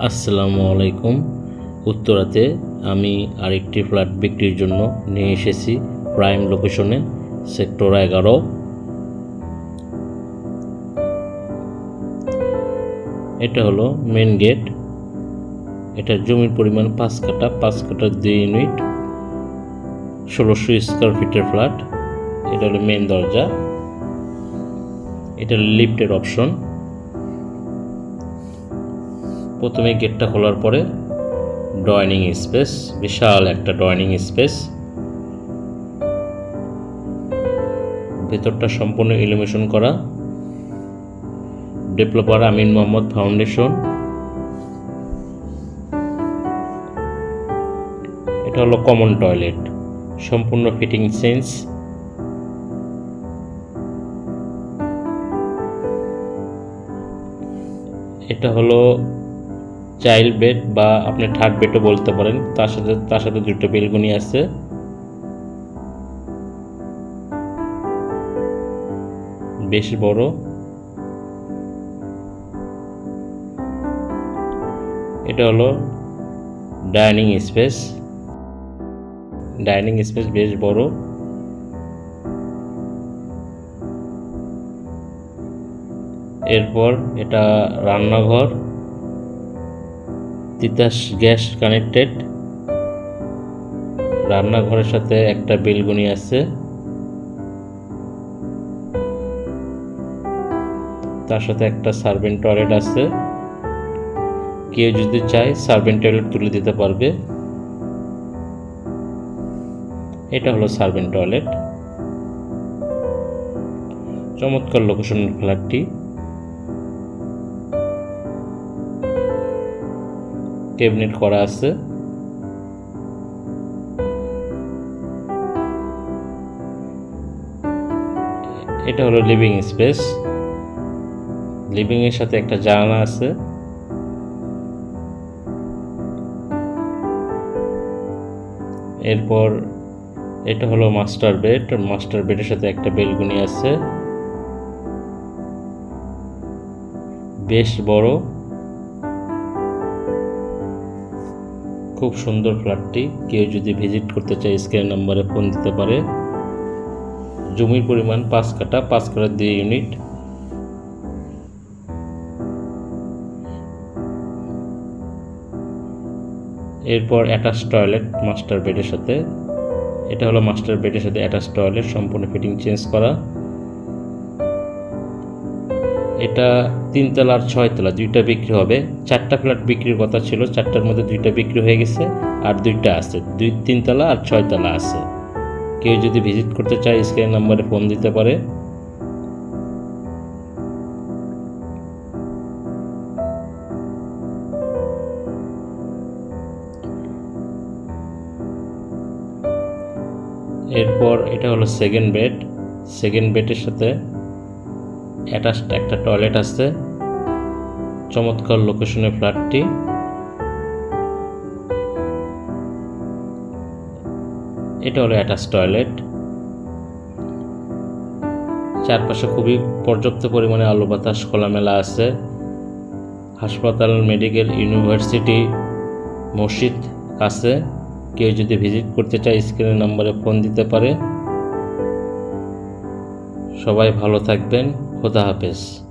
আসসালামু আলাইকুম। উত্তরাতে আমি আরেকটি ফ্ল্যাট বিক্রির জন্য নিয়ে এসেছি প্রাইম লোকেশনে, সেক্টর এগারো। এটা হলো মেন গেট। এটার জমির পরিমাণ পাঁচ কাটা পাঁচ কাটার দুই ইউনিট, ষোলোশো স্কোয়ার ফিটের ফ্ল্যাট। এটা হলো মেন দরজা। এটা লিফটের অপশন। প্রথমে গেটটা খোলার পরে ড্রয়িং স্পেস বিশাল একটা ড্রয়িং স্পেস ভেতরটা সম্পূর্ণ ইলিমিনেশন করা। ডেভেলপার আমিন মোহাম্মদ ফাউন্ডেশন এটা হলো কমন টয়লেট সম্পূর্ণ ফিটিং সেন্স এটা হলো চাইল্ড বেড বা আপনি থার্ড বেডও বলতে পারেন। তার সাথে তার সাথে দুটো বেলগুনি আছে। বেশ বড়। এটা হলো ডাইনিং স্পেস। ডাইনিং স্পেস বেশ বড়। এরপর এটা রান্নাঘর। Titas gas connected. রান্নাঘরের সাথে একটা বেলগুনি আছে। তার সাথে একটা সার্ভেন্ট টয়লেট আছে। কেউ যদি চায় সার্ভেন্ট টয়লেট তুলে দিতে পারবে। এটা হলো সার্ভেন্ট টয়লেট। চমৎকার লোকেশনের ফ্ল্যাটটি। ক্যাবিনেট করা আছে। এটা হলো লিভিং স্পেস লিভিং এর সাথে একটা জানালা আছে। এরপর এটা হলো মাস্টার বেড মাস্টার বেডের সাথে একটা বেলগুনি আছে। বেশ বড়। খুব সুন্দর ফ্ল্যাটটি। কেউ যদি ভিজিট করতে চায় স্ক্রিন নাম্বারে ফোন দিতে পারে। জমির পরিমাণ পাঁচ কাটা পাঁচ কাটা দুই ইউনিট। এরপর অ্যাটাচ টয়লেট মাস্টার বেডের সাথে। এটা হলো মাস্টার বেডের সাথে অ্যাটাচ টয়লেট, সম্পূর্ণ ফিটিং চেঞ্জ করা। এটা তিনতলা আর ছয়তলা, দুইটা বিক্রি হবে। চারটা ফ্ল্যাট বিক্রির কথা ছিল, চারটার মধ্যে দুইটা বিক্রি হয়ে গেছে আর দুইটা আছে। দুই, তিনতলা আর ছয়তলা আছে। কেউ যদি ভিজিট করতে চায় স্ক্রিন নাম্বারে ফোন দিতে পারে। এরপর এটা হলো সেকেন্ড বেড সেকেন্ড বেডের সাথে অ্যাটাচড একটা টয়লেট আছে। চমৎকার লোকেশনের ফ্ল্যাটটি। এটা হলো অ্যাটাচ টয়লেট। চারপাশে খুবই পর্যাপ্ত পরিমাণে আলো বাতাস, খোলামেলা আছে। হাসপাতাল, মেডিকেল, ইউনিভার্সিটি, মসজিদ কাছে কেউ যদি ভিজিট করতে চায়, স্ক্রিনের নাম্বারে ফোন দিতে পারে। সবাই ভালো থাকবেন। খোদা হাফেজ।